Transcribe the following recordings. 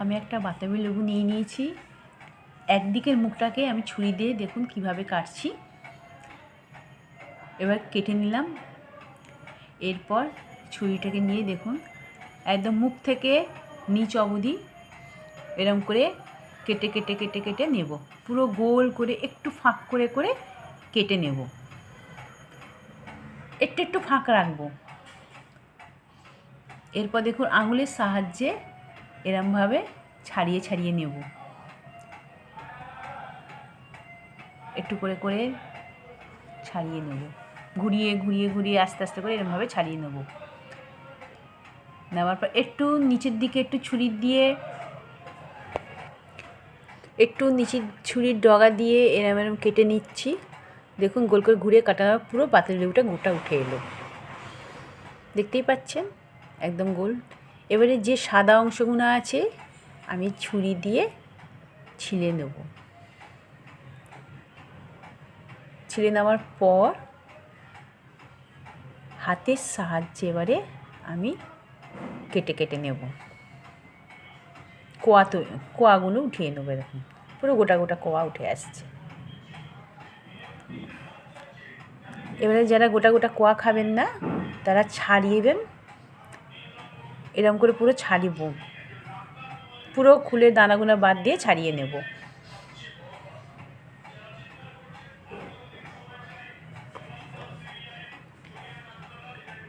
আমি একটা বাতাবি লেবু নিয়ে নিয়েছি। একদিকের মুখটাকে আমি ছুরি দিয়ে দেখুন কীভাবে কাটছি। এবার কেটে নিলাম। এরপর ছুরিটাকে নিয়ে দেখুন, একদম মুখ থেকে নিচ অবধি এরম করে কেটে কেটে কেটে কেটে নেব। পুরো গোল করে, একটু ফাঁক করে করে কেটে নেব। একটু একটু ফাঁক রাখব। এরপর দেখুন আঙুলের সাহায্যে এরমভাবে ছাড়িয়ে ছাড়িয়ে নেব। একটু করে করে ছাড়িয়ে নেব। ঘুরিয়ে ঘুরিয়ে ঘুরিয়ে আস্তে আস্তে করে এরমভাবে ছাড়িয়ে নেব। নেওয়ার পর একটু নিচের দিকে একটু ছুরি দিয়ে একটু নিচের ছুরির ডগা দিয়ে এরম এরম কেটে নিচ্ছি। দেখুন গোল করে ঘুরে কাটা পুরো পাতিল লেবুটা গোটা উঠে এলো। দেখতেই পাচ্ছেন? একদম গোল এবারে যে সাদা অংশগুলো আছে, আমি ছুরি দিয়ে ছিলে নেব। ছিলে নেওয়ার পর হাতের সাহায্যে এবারে আমি কেটে কেটে নেব। কোয়া তো, কোয়াগুলো উঠিয়ে নেব এরকম। পুরো গোটা গোটা কোয়া উঠে আসছে। এবারে যারা গোটা গোটা কোয়া খাবেন না, তারা ছাড়িয়ে ছাড়িয়েবেন এরকম করে পুরো ছাড়িব। পুরো খুলে দানাগুলো বাদ দিয়ে ছাড়িয়ে নেব।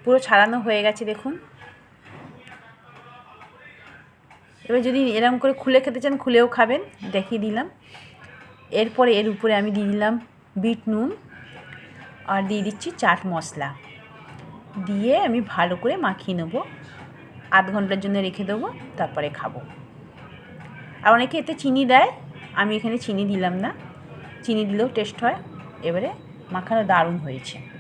পুরো ছাড়ানো হয়ে গেছে, দেখুন। এবার যদি এরকম করে খুলে খেতে চান, খুলেও খাবেন, দেখিয়ে দিলাম। এরপরে এর উপরে আমি দিয়ে দিলাম বিট নুন আর দিয়ে দিচ্ছি চাট মশলা। দিয়ে আমি ভালো করে মাখিয়ে নেব। আধ ঘণ্টার জন্য রেখে দেবো, তারপরে খাব। আর অনেকে এতে চিনি দেয়, আমি এখানে চিনি দিলাম না। চিনি দিলেও টেস্ট হয়। এবারে মাখানো দারুণ হয়েছে।